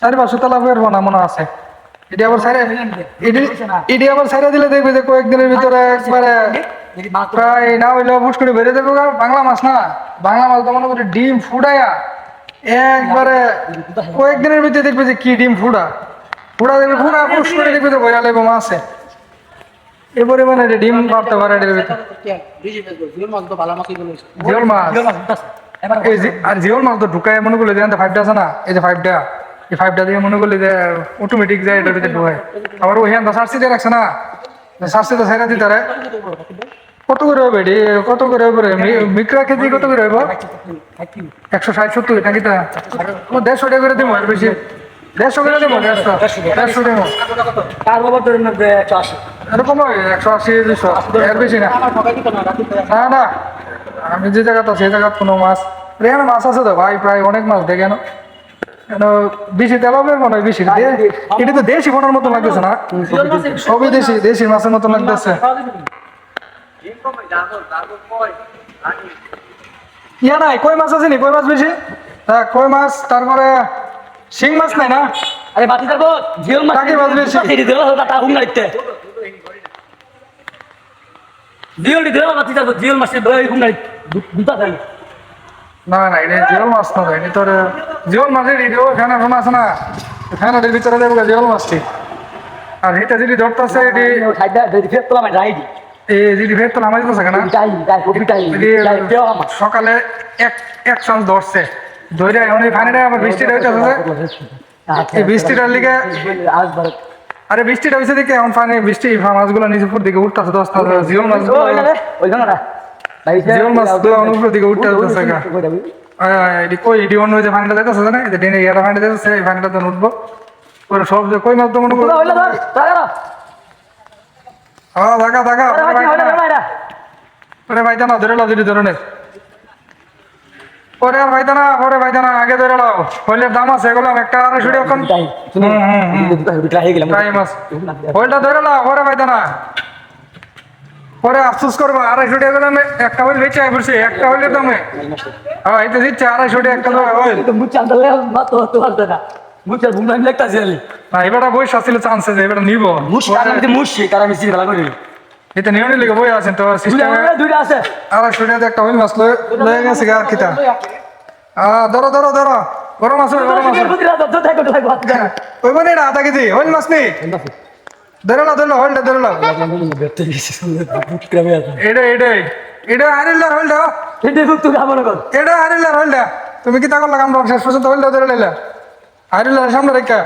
চারি পাঁচশো তলা বেরবো না মনে আছে। এটি আবার সাইরে এটি আবার সাইরে দিলে দেখবে যে কয়েকদিনের ভিতরে একবারে প্রায় না হইলেও বুট করে বেরিয়ে দেবো বাংলা মাছ না? বাংলা মাছ তো মনে করি ডিম ফুটাইয়া একবারে কয়েকদিনের ভিতরে দেখবে যে কি ডিম ফুটা। ফুটা দেখবে ফুটা পুষ করে দেখবে যে বইরা লেবো মাছে এ পরিমাণে এটা ডিম পারতে পারে এটার ভিতরে। জিওল মাছ। আর জিওল মাছ তো ঢুকায় মনে করলে ফাইভটা আছে না? এই যে ফাইভটা এই ফাইভটা দিয়ে মনে করলে যে অটোমেটিক যায় এটার ভিতরে ঢুকায়। আবার ওই হ্যাঁ সার্সি দিয়ে রাখছে না? সার্সি তো সাইরা দিতে কত করে হবে এটি কত করে হবে মিক্রা কেজি কত করে হবে? একশো ষাট, সত্তর, নাকি তা? দেড়শো টাকা করে দেবো আর বেশি। দেড়শো করে দেবো, দেড়শো। দেড়শো দেবো। তার বাবা ধরে একশো আশি এরকম একশো আশি দুশো। এর বেশি না। না না। আমি যে জায়গাতে সেই জায়গাত কোনো মাছ এখানে মাছ আছে তো? ভাই, প্রায় অনেক মাছ দেখে না বেশি তেল মনে হয় বেশি এটা তো দেশি বোনার মতো লাগতেছে না? সবই দেশি দেশি। মাছের মতো লাগতেছে। ইয়া নাই কই মাছ আছে নি? কই মাছ বেশি? হ্যাঁ কই মাছ? তারপরে শিং মাছ নাই না? আরে বাতি থাকো জিওল মাছ কাকে হুম জিওল বাতি থাকো জিওল মাছের দই হুম গাড়ি দুটা থাকে না না এটা জিওল মাছ না এটা তোর জিওল মাছের এটাও ফ্যানা ফোন আছে না? ফ্যানাটির ভিতরে দেবো জিওল মাছটি। আর এটা যদি ধরতেছে এটি সাইডটা যদি ফের তোলা নামাই দিতেছে না এটি সকালে এক এক চান্স ধরছে। ধরে এখন এই ফানিটা আবার বৃষ্টিটা হইতেছে এই বৃষ্টিটার লিগে আসবার আরে বৃষ্টিটা হয়েছে দেখে এখন ফানি বৃষ্টি মাছগুলো নিচে উপর দিকে উঠতেছে দশটা জিওল মাছ দিকে কই অন্য যে দেখতেছে না যে দেখতেছে এই উঠবো ওরা সব যে কই মাছ তো মনে করো হ্যাঁ ওরে ধরে লাও যদি ধরনের আগে ধরে লাও হইলের দাম আছে এগুলো একটা টাইম আছে ধরে লাও পরে আফসোস করব আড়াইশো টাকা আমি একটা হইল বেঁচে আই পড়ছি একটা হইলের দামে। হ্যাঁ তো দিচ্ছে আড়াইশো টাকা একটা হইল না। এবারটা বই চান্স আছে এবারটা নিব। এটা নিয়ে নিলে বই আছেন তো সিস্টেমে আড়াইশো টাকা একটা হইল মাছ লয়ে গেছে কিতা ধরো ধরো ধরো। গরম আছে গরম আছে ওই মানে আধা কেজি হইল মাছ নেই ধরে লাও ধরে লাও ব্যর্থ ধরে লাও এটা এটাই এটা হারিলার হইলটা এটা হারিলার হইলটা তুমি কি তা করলা? আমরা শেষ পর্যন্ত হইলটা ধরে লাইলা হারিলার সামনে রেখা।